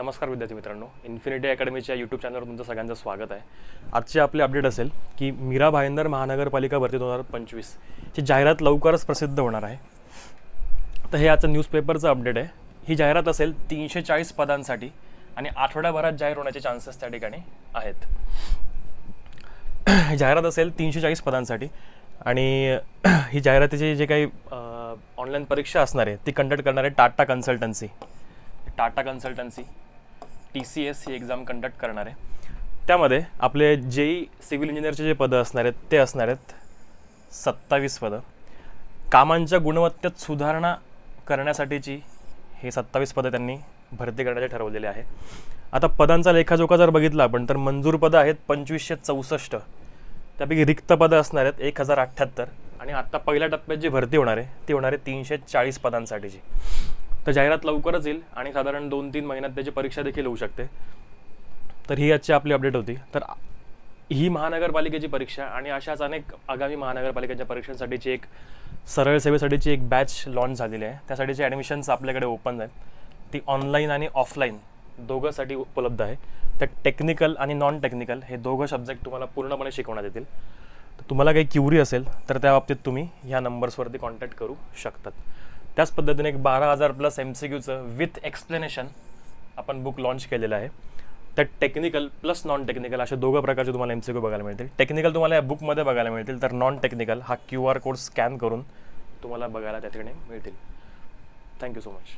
नमस्कार विद्यार्थी मित्रांनो इन्फिनिटी अकॅडमीच्या यूट्यूब चॅनलवर तुमचं सगळ्यांचं स्वागत आहे. आजचे आपले अपडेट असेल की मीरा भाईंदर महानगरपालिका भरती दोन हजार पंचवीस ची जाहिरात लवकरच प्रसिद्ध होणार आहे. तर हे आजचं न्यूजपेपरचं अपडेट आहे. ही जाहिरात असेल तीनशे चाळीस पदांसाठी आणि आठवड्याभरात जाहीर होण्याचे चान्सेस त्या ठिकाणी आहेत. ही जाहिरात असेल तीनशे चाळीस पदांसाठी आणि ही जाहिरातीची जे काही ऑनलाईन परीक्षा असणार आहे ती कंडक्ट करणार आहे Tata consultancy Tata consultancy T C S ही एक्झाम कंडक्ट करणार आहे. त्यामध्ये आपले जेई सिव्हिल इंजिनियरचे जे पदं असणार आहेत ते असणार आहेत सत्तावीस पदं. कामांच्या गुणवत्तेत सुधारणा करण्यासाठीची हे सत्तावीस पदं त्यांनी भरती करण्याचे ठरवलेले आहे. आता पदांचा लेखाजोखा जर बघितला आपण तर मंजूर पदं आहेत पंचवीसशे चौसष्ट. त्यापैकी रिक्त पदं असणार आहेत एक हजार अठ्ठ्याहत्तर. आणि आत्ता पहिल्या टप्प्यात जी भरती होणार आहे ती होणार आहे तीनशे चाळीस पदांसाठीची. तर जाहिरात लवकरच येईल आणि साधारण दोन तीन महिन्यात त्याची परीक्षा देखील होऊ शकते. तर ही आजची आपली अपडेट होती. तर ही महानगरपालिकेची परीक्षा आणि अशाच अनेक आगामी महानगरपालिकेच्या परीक्षांसाठीची एक सरळ सेवेसाठीची एक बॅच लॉन्च झालेली आहे. त्यासाठीचे ॲडमिशन्स आपल्याकडे ओपन आहेत. ती ऑनलाईन आणि ऑफलाईन दोघंसाठी उपलब्ध आहे. तर टेक्निकल आणि नॉन टेक्निकल हे दोघं सब्जेक्ट तुम्हाला पूर्णपणे शिकवण्यात येतील. तर तुम्हाला काही क्युरी असेल तर त्या बाबतीत तुम्ही ह्या नंबर्सवरती कॉन्टॅक्ट करू शकतात. त्याच पद्धतीने एक बारा हजार प्लस एम सी क्यूचं विथ एक्सप्लेनेशन आपण बुक लॉन्च केलेलं आहे. त्यात टेक्निकल प्लस नॉन टेक्निकल अशा दोघं प्रकारचे तुम्हाला एम सी क्यू बघायला मिळतील. टेक्निकल तुम्हाला या बुकमध्ये बघायला मिळतील तर नॉन टेक्निकल हा क्यू आर कोड स्कॅन करून तुम्हाला बघायला त्या ठिकाणी मिळतील थँक्यू सो मच